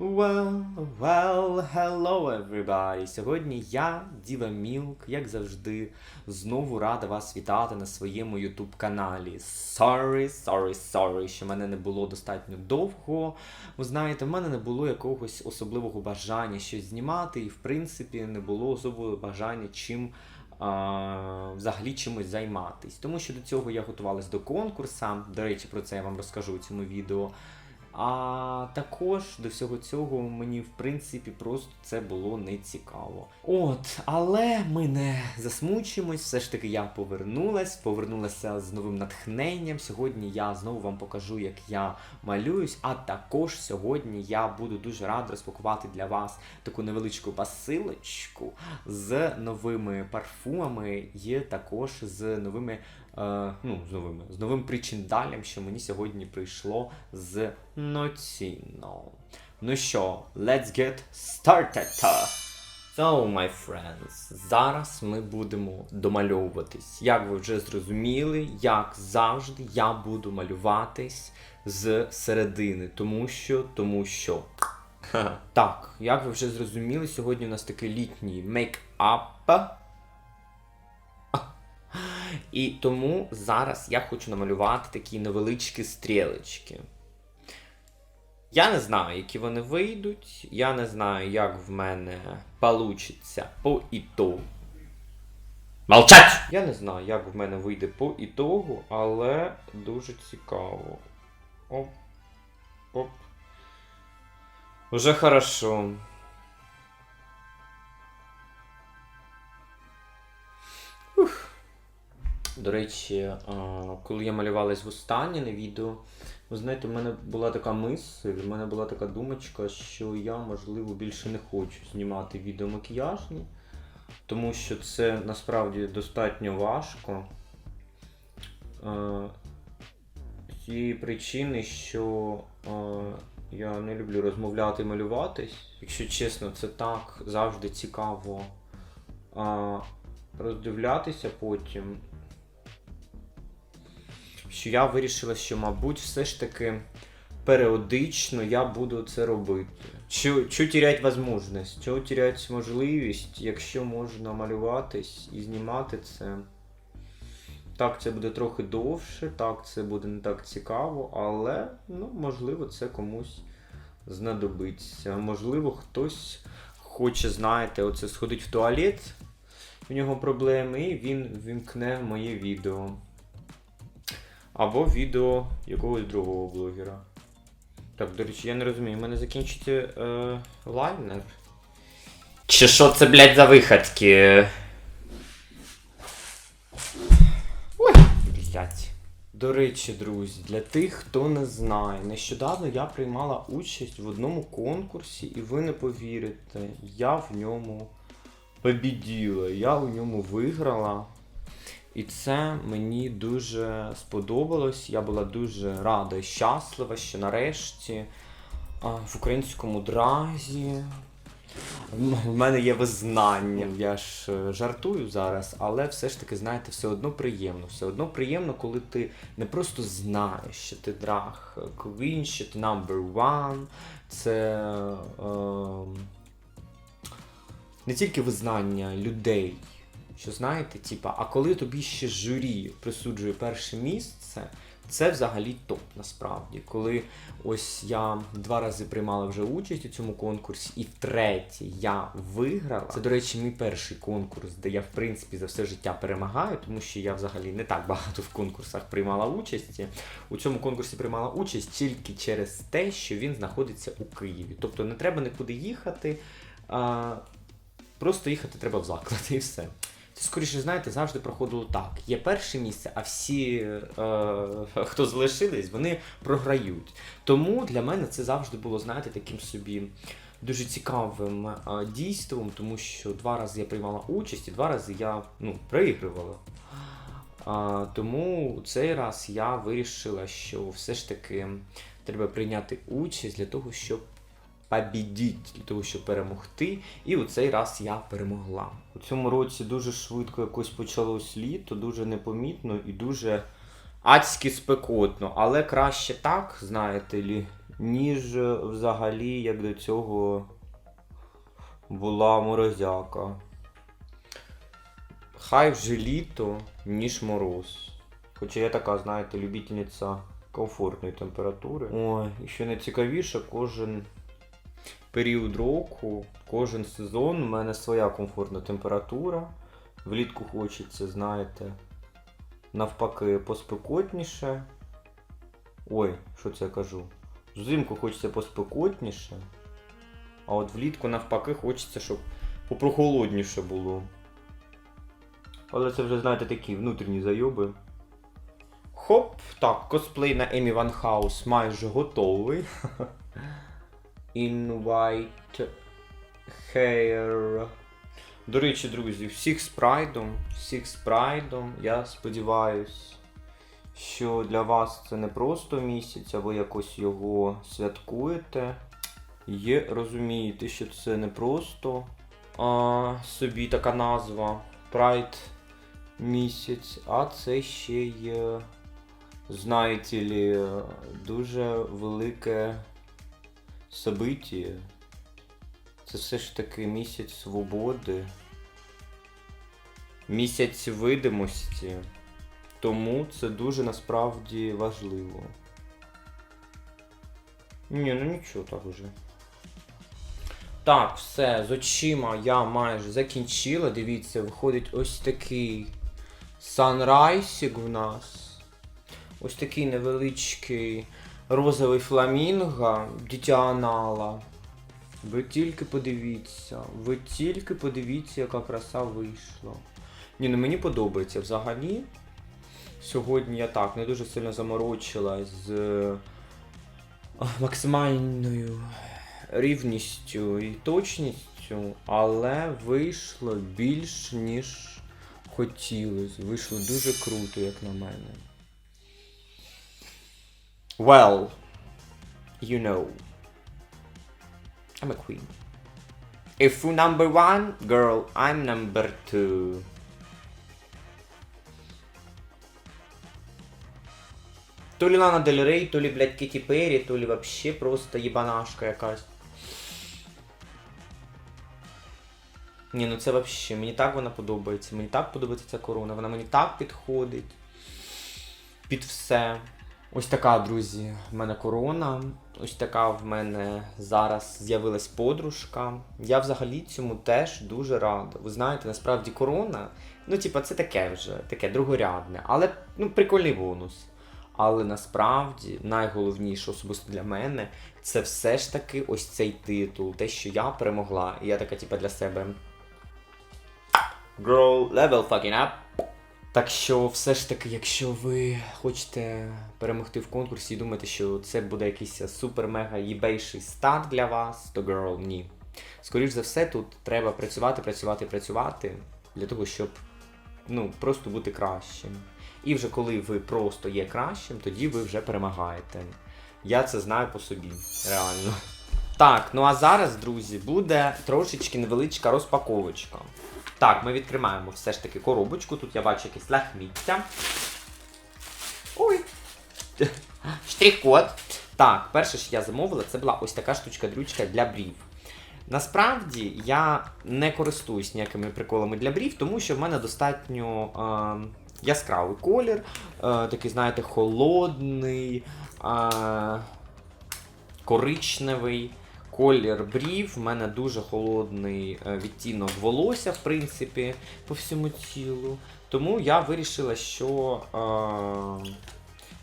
Well, well, hello everybody! Сьогодні я, Діва Мілк, як завжди, знову рада вас вітати на своєму YouTube каналі. Sorry, sorry, sorry, що мене не було достатньо довго. Ви знаєте, в мене не було якогось особливого бажання щось знімати, і в принципі не було особливого бажання чим. Взагалі чимось займатись. Тому що до цього я готувалась до конкурса. До речі, про це я вам розкажу у цьому відео. А також до всього цього мені, в принципі, просто це було не цікаво. От, але ми не засмучуємось, все ж таки я повернулась, повернулася з новим натхненням. Сьогодні я знову вам покажу, як я малююсь. А також сьогодні я буду дуже радий розпакувати для вас таку невеличку посилочку з новими парфумами, і також з новими ну, з новими, з новим причиндалем, що мені сьогодні прийшло з Ноціно. Ну що, let's get started! So, my friends, зараз ми будемо домальовуватись. Як ви вже зрозуміли, як завжди, я буду малюватись з середини, тому що, тому що. Так, як ви вже зрозуміли, сьогодні у нас такий літній мейкап. І тому зараз я хочу намалювати такі невеличкі стрілечки. Я не знаю, які вони вийдуть. Я не знаю, як в мене получиться по ітогу. Молчать! Я не знаю, як в мене вийде по ітогу, але дуже цікаво. Оп. Оп. Уже хорошо. До речі, коли я малювалась в останнє на відео, ви знаєте, в мене була така мисль, в мене була така думочка, що я, можливо, більше не хочу знімати відео макіяжні, тому що це насправді достатньо важко. Е, З цієї причини, що е, я не люблю розмовляти і малюватись. Якщо чесно, це так завжди цікаво е, роздивлятися потім що я вирішила, що, мабуть, все ж таки періодично я буду це робити. Чу, чу терять можливість, чу терять можливість, якщо можна малюватись і знімати це. Так, це буде трохи довше, так, це буде не так цікаво, але, ну, можливо, це комусь знадобиться. Можливо, хтось хоче, знаєте, оце сходить в туалет, в нього проблеми, і він вімкне моє відео. Або відео якогось другого блогера. Так, до речі, я не розумію, у мене закінчиться е, лайнер. Чи що це, блядь, за виходки? Ой, блядь. До речі, друзі, для тих, хто не знає, нещодавно я приймала участь в одному конкурсі, і ви не повірите, я в ньому побіділа, я в ньому виграла. І це мені дуже сподобалось. Я була дуже рада і щаслива, що нарешті в українському дразі в мене є визнання. Я ж е, жартую зараз, але все ж таки, знаєте, все одно приємно. Все одно приємно, коли ти не просто знаєш, що ти драг Queen, що ти number one. Це е, не тільки визнання людей. Що знаєте, типа, а коли тобі ще журі присуджує перше місце, це взагалі топ насправді. Коли ось я два рази приймала вже участь у цьому конкурсі, і втретє я виграла. Це, до речі, мій перший конкурс, де я в принципі за все життя перемагаю, тому що я взагалі не так багато в конкурсах приймала участь. У цьому конкурсі приймала участь тільки через те, що він знаходиться у Києві. Тобто не треба нікуди їхати, а просто їхати треба в заклад і все. Скоріше, знаєте, завжди проходило так. Є перше місце, а всі, е, хто залишились, вони програють. Тому для мене це завжди було, знаєте, таким собі дуже цікавим е, дійством, тому що два рази я приймала участь і два рази я ну, проігрувала. А, тому цей раз я вирішила, що все ж таки треба прийняти участь для того, щоб побідіть, для того, щоб перемогти. І у цей раз я перемогла. У цьому році дуже швидко якось почалось літо, дуже непомітно і дуже адськи спекотно. Але краще так, знаєте лі, ніж взагалі, як до цього була морозяка. Хай вже літо, ніж мороз. Хоча я така, знаєте, любительниця комфортної температури. Ой, і що найцікавіше, кожен період року, кожен сезон у мене своя комфортна температура. Влітку хочеться, знаєте, навпаки, поспекотніше. Ой, що це я кажу? Взимку хочеться поспекотніше, а от влітку навпаки хочеться, щоб попрохолодніше було. Але це вже, знаєте, такі внутрішні зайоби. Хоп, так, косплей на Емі Ван Хаус майже готовий. In white hair. До речі, друзі, всіх з прайдом, всіх з прайдом. Я сподіваюсь, що для вас це не просто місяць, а ви якось його святкуєте. Є, розумієте, що це не просто а, собі така назва Прайд місяць, а це ще є, знаєте лі, дуже велике событие. Це все ж таки місяць свободи, місяць видимості. Тому це дуже насправді важливо. Ні, ну нічого так уже. Так, все, з очима я майже закінчила. Дивіться, виходить ось такий санрайсік в нас. Ось такий невеличкий розовий фламінго, дитя анала. Ви тільки подивіться, ви тільки подивіться, яка краса вийшла. Ні, ну мені подобається взагалі. Сьогодні я так не дуже сильно заморочилась з е, максимальною рівністю і точністю, але вийшло більш ніж хотілося. Вийшло дуже круто, як на мене. Well, you know. I'm a queen. If you number one, girl, I'm number two. То лі Лана Дель Рей, то лі, блядь, Кіті Перрі, то лі вообще просто єбанашка якась. Ні, ну це вообще, мені так вона подобається. Мені так подобається ця корона, вона мені так підходить. Під все. Ось така, друзі, в мене корона. Ось така в мене зараз з'явилась подружка. Я взагалі цьому теж дуже рада. Ви знаєте, насправді корона, ну, типа, це таке вже, таке другорядне, але ну, прикольний бонус. Але насправді найголовніше, особисто для мене, це все ж таки ось цей титул, те, що я перемогла. І я така, типа, для себе. Girl, level fucking up. Так що, все ж таки, якщо ви хочете перемогти в конкурсі і думаєте, що це буде якийсь супер-мега їбейший старт для вас, то girl, ні. Скоріш за все, тут треба працювати, працювати, працювати для того, щоб ну, просто бути кращим. І вже коли ви просто є кращим, тоді ви вже перемагаєте. Я це знаю по собі, реально. Так, ну а зараз, друзі, буде трошечки невеличка розпаковочка. Так, ми відкриваємо все ж таки коробочку. Тут я бачу якесь лахміття. Ой. Штрих-код. Так, перше, що я замовила, це була ось така штучка-дрючка для брів. Насправді я не користуюсь ніякими приколами для брів, тому що в мене достатньо е, яскравий колір, е, такий, знаєте, холодний, е, коричневий колір брів. В мене дуже холодний е, відтінок волосся, в принципі, по всьому тілу. Тому я вирішила, що е,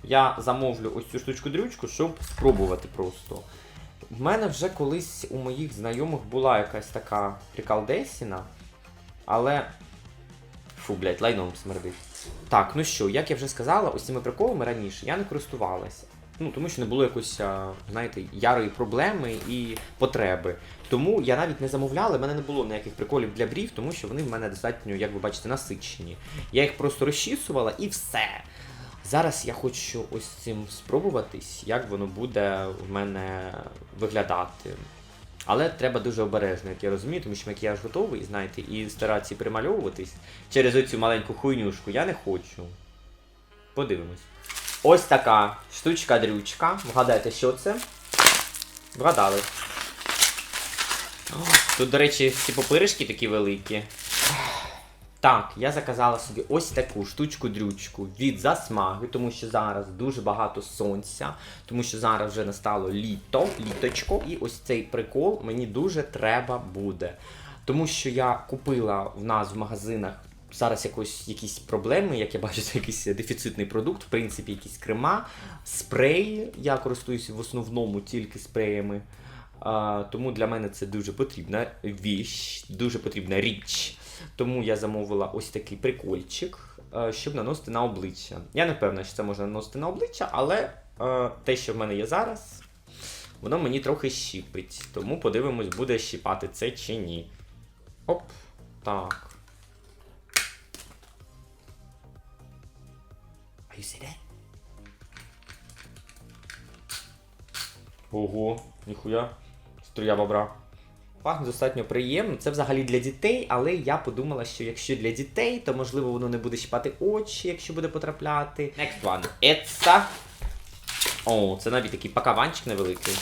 я замовлю ось цю штучку-дрючку, щоб спробувати просто. В мене вже колись у моїх знайомих була якась така прикалдесіна, але. Фу, блядь, лайном смердить. Так, ну що, як я вже сказала, ось цими приколами раніше я не користувалася. Ну, тому що не було якоїсь, знаєте, ярої проблеми і потреби. Тому я навіть не замовляла, в мене не було ніяких приколів для брів, тому що вони в мене достатньо, як ви бачите, насичені. Я їх просто розчісувала і все. Зараз я хочу ось цим спробуватись, як воно буде в мене виглядати. Але треба дуже обережно, як я розумію, тому що макіяж готовий, знаєте, і старатися примальовуватись через оцю маленьку хуйнюшку я не хочу. Подивимось. Ось така штучка-дрючка. Вгадайте, що це? Вгадали. Тут, до речі, ці попиришки такі великі. Так, я заказала собі ось таку штучку-дрючку від засмаги, тому що зараз дуже багато сонця, тому що зараз вже настало літо, літочко, і ось цей прикол мені дуже треба буде. Тому що я купила в нас в магазинах зараз якось якісь проблеми, як я бачу, це якийсь дефіцитний продукт, в принципі, якісь крема, спреї. Я користуюся в основному тільки спреями. А, тому для мене це дуже потрібна віч, дуже потрібна річ. Тому я замовила ось такий прикольчик, щоб наносити на обличчя. Я не впевнена, що це можна наносити на обличчя, але е, те, що в мене є зараз, воно мені трохи щіпить. Тому подивимось, буде щіпати це чи ні. Оп, так. Are you see that? Ого, ніхуя. Струя бобра. Пахне достатньо приємно. Це взагалі для дітей, але я подумала, що якщо для дітей, то можливо воно не буде щипати очі, якщо буде потрапляти. Next one. It's... О, це навіть такий пакаванчик невеликий.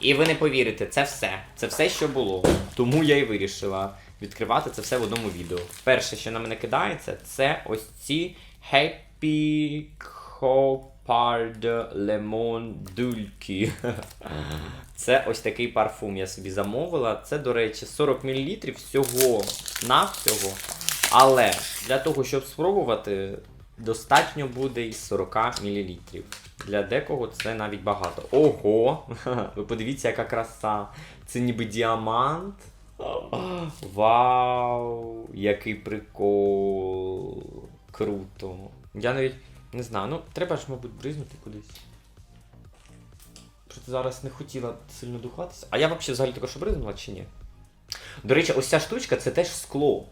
І ви не повірите, це все. Це все, що було. Тому я і вирішила відкривати це все в одному відео. Перше, що на мене кидається, це ось ці Happy Copard Lemon Dulki. Це ось такий парфум я собі замовила. Це, до речі, 40 мл всього навсього. Але для того, щоб спробувати, достатньо буде і 40 мл. Для декого це навіть багато. Ого! Ви подивіться, яка краса. Це ніби діамант. Вау! Який прикол! Круто. Я навіть не знаю, ну треба ж, мабуть, бризнути кудись. Просто зараз не хотіла сильно духатися. А я взагалі взагалі також бризнула чи ні? До речі, ось ця штучка це теж скло.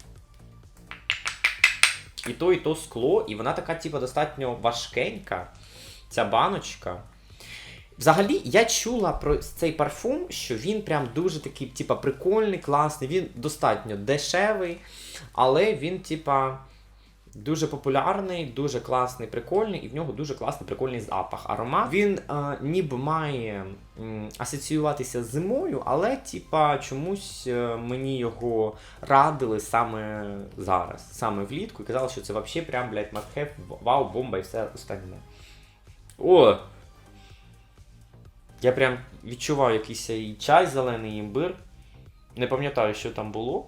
І то, і то скло, і вона така, типу, достатньо важкенька. Ця баночка. Взагалі, я чула про цей парфум, що він прям дуже такий, типа, прикольний, класний. Він достатньо дешевий, але він, типа, дуже популярний, дуже класний, прикольний, і в нього дуже класний прикольний запах. Аромат. Він е, ніби має м, асоціюватися з зимою, але, типа, чомусь е, мені його радили саме зараз, саме влітку, і казали, що це взагалі прям, блядь, must вау, бомба і все остальне. О! Я прям відчуваю якийсь і чай зелений, імбир. Не пам'ятаю, що там було.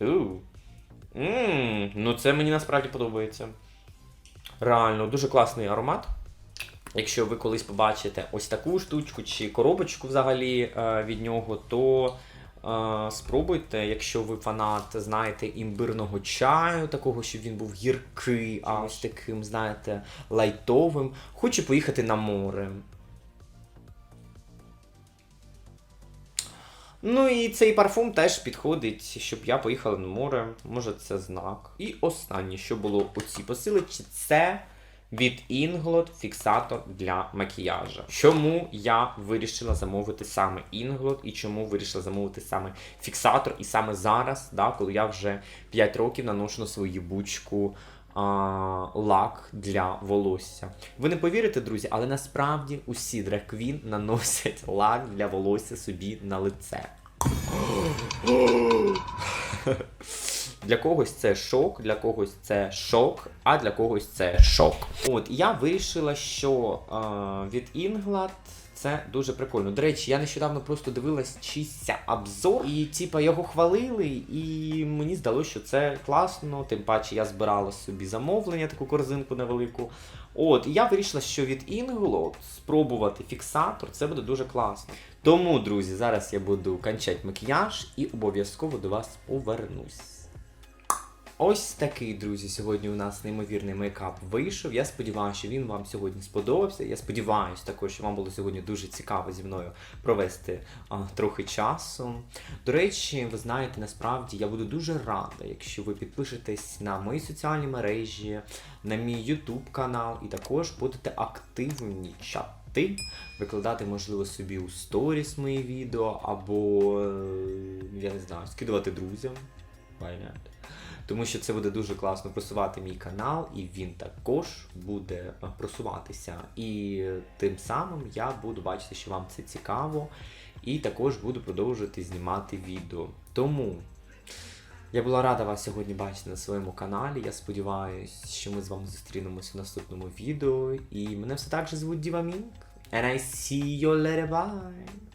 Ууу. Ммм, ну це мені насправді подобається. Реально, дуже класний аромат. Якщо ви колись побачите ось таку штучку чи коробочку взагалі е, від нього, то е, спробуйте, якщо ви фанат, знаєте, імбирного чаю, такого, щоб він був гіркий, а ось таким, знаєте, лайтовим. Хочу поїхати на море. Ну і цей парфум теж підходить, щоб я поїхала на море. Може, це знак. І останнє, що було у цій посилочці, це від Inglot фіксатор для макіяжу. Чому я вирішила замовити саме Inglot і чому вирішила замовити саме фіксатор, і саме зараз, да, коли я вже 5 років наношу на свою їбучку а, лак для волосся. Ви не повірите, друзі, але насправді усі драквін наносять лак для волосся собі на лице. Для когось це шок, для когось це шок, а для когось це шок. От я вирішила, що е, від Інглад це дуже прикольно. До речі, я нещодавно просто дивилась чийсь обзор, і типа його хвалили, і мені здалося, що це класно. Тим паче я збирала собі замовлення, таку корзинку невелику. От, і я вирішила, що від Інглот спробувати фіксатор це буде дуже класно. Тому, друзі, зараз я буду кончати макіяж і обов'язково до вас повернусь. Ось такий, друзі, сьогодні у нас неймовірний мейкап вийшов. Я сподіваюся, що він вам сьогодні сподобався. Я сподіваюся також, що вам було сьогодні дуже цікаво зі мною провести а, трохи часу. До речі, ви знаєте, насправді я буду дуже рада, якщо ви підпишетесь на мої соціальні мережі, на мій YouTube канал і також будете активнічати, викладати, можливо, собі у сторіс мої відео, або, е, я не знаю, скидувати друзям. Why? Тому що це буде дуже класно просувати мій канал, і він також буде е, просуватися. І тим самим я буду бачити, що вам це цікаво, і також буду продовжувати знімати відео. Тому я була рада вас сьогодні бачити на своєму каналі. Я сподіваюся, що ми з вами зустрінемося в наступному відео. І мене все так же звуть Діва Мінк. And I see you later, bye!